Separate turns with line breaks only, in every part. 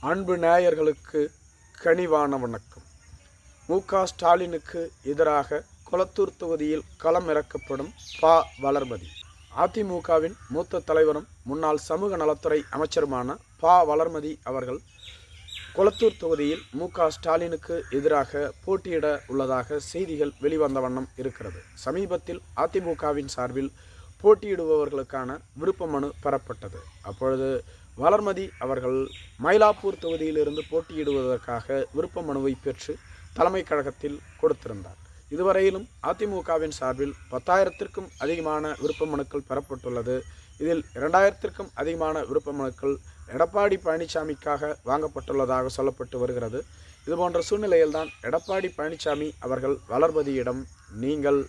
அன்பு நேயர்களுக்கு கனிவான வணக்கம். மு. க. ஸ்டாலினுக்கு எதிராக கொளத்தூர் தொகுதியில் களமிறக்கப்படும் பா. வளர்மதி. அதிமுகவின் மூத்த தலைவரும் முன்னாள் சமூக நலத்துறை அமைச்சருமான பா. வளர்மதி அவர்கள் கொளத்தூர் தொகுதியில் மு. க. ஸ்டாலினுக்கு எதிராக போட்டியிட உள்ளதாக செய்திகள் வெளிவந்த வண்ணம் இருக்கிறது. சமீபத்தில் அதிமுகவின் சார்பில் போட்டியிடுபவர்களுக்கான விருப்ப மனு பெறப்பட்டது. அப்பொழுது வளர்மதி அவர்கள் மயிலாப்பூர் தொகுதியிலிருந்து போட்டியிடுவதற்காக விருப்ப மனுவை பெற்று தலைமை கழகத்தில் கொடுத்திருந்தார். இதுவரையிலும் அதிமுகவின் சார்பில் பத்தாயிரத்திற்கும் அதிகமான விருப்ப மனுக்கள் பெறப்பட்டுள்ளது. இதில் இரண்டாயிரத்திற்கும் அதிகமான விருப்ப மனுக்கள் எடப்பாடி பழனிசாமிக்காக வாங்கப்பட்டுள்ளதாக சொல்லப்பட்டு வருகிறது. இதுபோன்ற சூழ்நிலையில்தான் எடப்பாடி பழனிசாமி அவர்கள் வளர்மதியிடம் நீங்கள்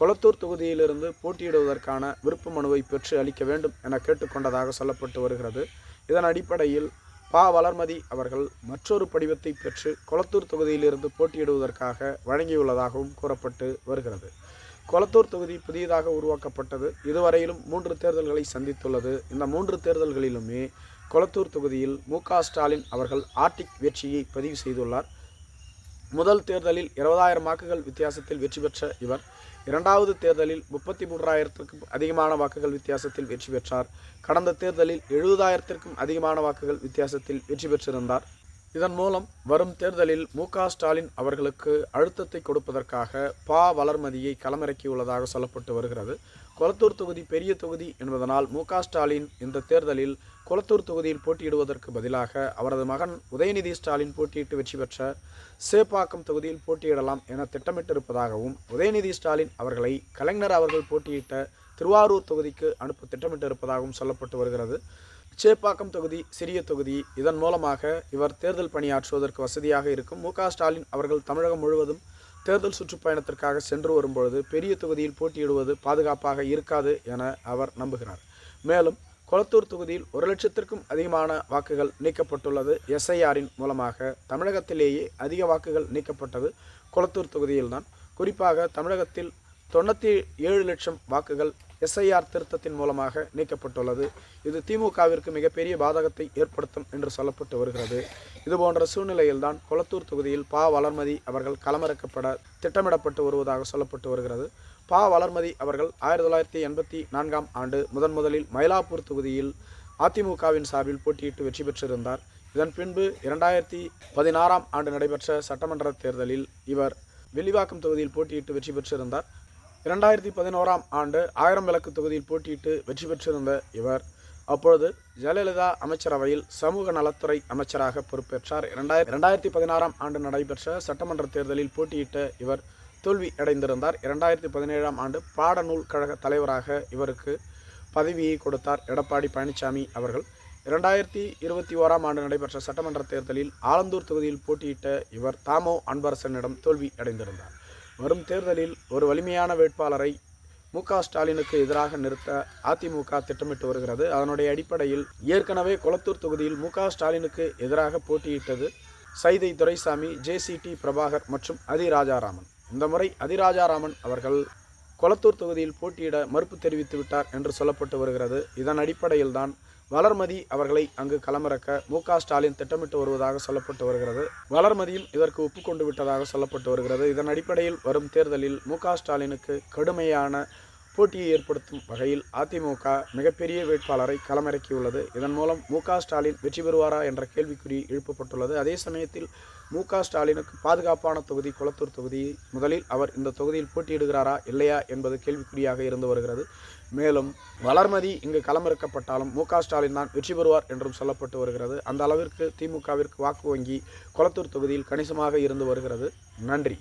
கொளத்தூர் தொகுதியிலிருந்து போட்டியிடுவதற்கான விருப்ப மனுவை பெற்று அளிக்க வேண்டும் என கேட்டுக்கொண்டதாக சொல்லப்பட்டு வருகிறது. இதன் அடிப்படையில் பா. வளர்மதி அவர்கள் மற்றொரு படிவத்தை பெற்று கொளத்தூர் தொகுதியிலிருந்து போட்டியிடுவதற்காக வழங்கியுள்ளதாகவும் கூறப்பட்டு வருகிறது. கொளத்தூர் தொகுதி புதியதாக உருவாக்கப்பட்டது. இதுவரையிலும் மூன்று தேர்தல்களை சந்தித்துள்ளது. இந்த மூன்று தேர்தல்களிலுமே கொளத்தூர் தொகுதியில் மு. க. ஸ்டாலின் அவர்கள் ஆர்டிக் வெற்றியை பதிவு செய்துள்ளார். முதல் தேர்தலில் இருபதாயிரம் வாக்குகள் வித்தியாசத்தில் வெற்றி பெற்ற இவர். இரண்டாவது தேர்தலில் முப்பத்தி மூன்றாயிரத்திற்கும் அதிகமான வாக்குகள் வித்தியாசத்தில் வெற்றி பெற்றார். கடந்த தேர்தலில் எழுபதாயிரத்திற்கும் அதிகமான வாக்குகள் வித்தியாசத்தில் வெற்றி பெற்றிருந்தார். இதன் மூலம் வரும் தேர்தலில் மு ஸ்டாலின் அவர்களுக்கு அழுத்தத்தை கொடுப்பதற்காக பா வளர்மதியை களமிறக்கியுள்ளதாக சொல்லப்பட்டு வருகிறது. கொளத்தூர் தொகுதி பெரிய தொகுதி என்பதனால் மு ஸ்டாலின் இந்த தேர்தலில் கொளத்தூர் தொகுதியில் போட்டியிடுவதற்கு பதிலாக அவரது மகன் உதயநிதி ஸ்டாலின் போட்டியிட்டு வெற்றி பெற்ற சேப்பாக்கம் தொகுதியில் போட்டியிடலாம் என திட்டமிட்டிருப்பதாகவும் உதயநிதி ஸ்டாலின் அவர்களை கலைஞர் அவர்கள் போட்டியிட்ட திருவாரூர் தொகுதிக்கு அனுப்ப திட்டமிட்டிருப்பதாகவும் சொல்லப்பட்டு வருகிறது. சேப்பாக்கம் தொகுதி சிறிய தொகுதி இதன் மூலமாக இவர் தேர்தல் பணியாற்றுவதற்கு வசதியாக இருக்கும் மு ஸ்டாலின் அவர்கள் தமிழகம் முழுவதும் தேர்தல் சுற்றுப்பயணத்திற்காக சென்று வரும்பொழுது பெரிய தொகுதியில் போட்டியிடுவது பாதுகாப்பாக இருக்காது என அவர் நம்புகிறார். மேலும் கொளத்தூர் தொகுதியில் ஒரு லட்சத்திற்கும் அதிகமான வாக்குகள் நீக்கப்பட்டுள்ளது. எஸ்ஐஆரின் மூலமாக தமிழகத்திலேயே அதிக வாக்குகள் நீக்கப்பட்டது கொளத்தூர் தொகுதியில்தான். குறிப்பாக தமிழகத்தில் தொண்ணூற்றி ஏழு லட்சம் வாக்குகள் எஸ்ஐஆர் திருத்தத்தின் மூலமாக நீக்கப்பட்டுள்ளது. இது திமுகவிற்கு மிகப்பெரிய பாதகத்தை ஏற்படுத்தும் என்று சொல்லப்பட்டு வருகிறது. இதுபோன்ற சூழ்நிலையில்தான் கொளத்தூர் தொகுதியில் பா. வளர்மதி அவர்கள் களமிறக்கப்பட திட்டமிடப்பட்டு வருவதாக சொல்லப்பட்டு வருகிறது. பா. வளர்மதி அவர்கள் ஆயிரத்தி தொள்ளாயிரத்தி எண்பத்தி நான்காம் ஆண்டு முதன் முதலில் மயிலாப்பூர் தொகுதியில் அதிமுகவின் சார்பில் போட்டியிட்டு வெற்றி பெற்றிருந்தார். இதன் பின்பு இரண்டாயிரத்தி பதினாறாம் ஆண்டு நடைபெற்ற சட்டமன்ற தேர்தலில் இவர் வில்லிவாக்கம் தொகுதியில் போட்டியிட்டு வெற்றி பெற்றிருந்தார். இரண்டாயிரத்தி பதினோராம் ஆண்டு ஆயிரம் விளக்கு தொகுதியில் போட்டியிட்டு வெற்றி பெற்றிருந்த இவர் அப்பொழுது ஜெயலலிதா அமைச்சரவையில் சமூக நலத்துறை அமைச்சராக பொறுப்பேற்றார். இரண்டாயிரத்தி இரண்டாயிரத்தி பதினாறாம் ஆண்டு நடைபெற்ற சட்டமன்ற தேர்தலில் போட்டியிட்ட இவர் தோல்வி அடைந்திருந்தார். இரண்டாயிரத்தி பதினேழாம் ஆண்டு பாடநூல் கழக தலைவராக இவருக்கு பதவியை கொடுத்தார் எடப்பாடி பழனிசாமி அவர்கள். இரண்டாயிரத்தி இருபத்தி ஓராம் ஆண்டு நடைபெற்ற சட்டமன்ற தேர்தலில் ஆலந்தூர் தொகுதியில் போட்டியிட்ட இவர் தாமோ அன்பரசனிடம் தோல்வி அடைந்திருந்தார். வரும் தேர்தலில் ஒரு வலிமையான வேட்பாளரை மு க ஸ்டாலினுக்கு எதிராக நிறுத்த அதிமுக திட்டமிட்டு வருகிறது. அதனுடைய அடிப்படையில் ஏற்கனவே கொளத்தூர் தொகுதியில் மு க ஸ்டாலினுக்கு எதிராக போட்டியிட்டது சைதை துரைசாமி ஜேசிடி பிரபாகர் மற்றும் அதிராஜாராமன். இந்த முறை அதிராஜாராமன் அவர்கள் கொளத்தூர் தொகுதியில் போட்டியிட மறுப்பு தெரிவித்து விட்டார் என்று சொல்லப்பட்டு வருகிறது. இதன் அடிப்படையில் தான் வளர்மதி அவர்களை அங்கு களமிறக்க மு க ஸ்டாலின் திட்டமிட்டு வருவதாக சொல்லப்பட்டு வருகிறது. வளர்மதியும் இதற்கு ஒப்புக்கொண்டு விட்டதாக சொல்லப்பட்டு வருகிறது. இதன் அடிப்படையில் வரும் தேர்தலில் மு க ஸ்டாலினுக்கு கடுமையான போட்டியை ஏற்படுத்தும் வகையில் அதிமுக மிகப்பெரிய வேட்பாளரை களமிறக்கியுள்ளது. இதன் மூலம் மு ஸ்டாலின் வெற்றி பெறுவாரா என்ற கேள்விக்குறி எழுப்பப்பட்டுள்ளது. அதே சமயத்தில் மு ஸ்டாலினுக்கு பாதுகாப்பான தொகுதி குளத்தூர் தொகுதி முதலில் அவர் இந்த தொகுதியில் போட்டியிடுகிறாரா இல்லையா என்பது கேள்விக்குறியாக இருந்து வருகிறது. மேலும் வளர்மதி இங்கு களமிறக்கப்பட்டாலும் மு ஸ்டாலின் தான் வெற்றி பெறுவார் என்றும் சொல்லப்பட்டு வருகிறது. அந்த அளவிற்கு திமுகவிற்கு வாக்கு வங்கி கொளத்தூர் தொகுதியில் கணிசமாக இருந்து வருகிறது. நன்றி.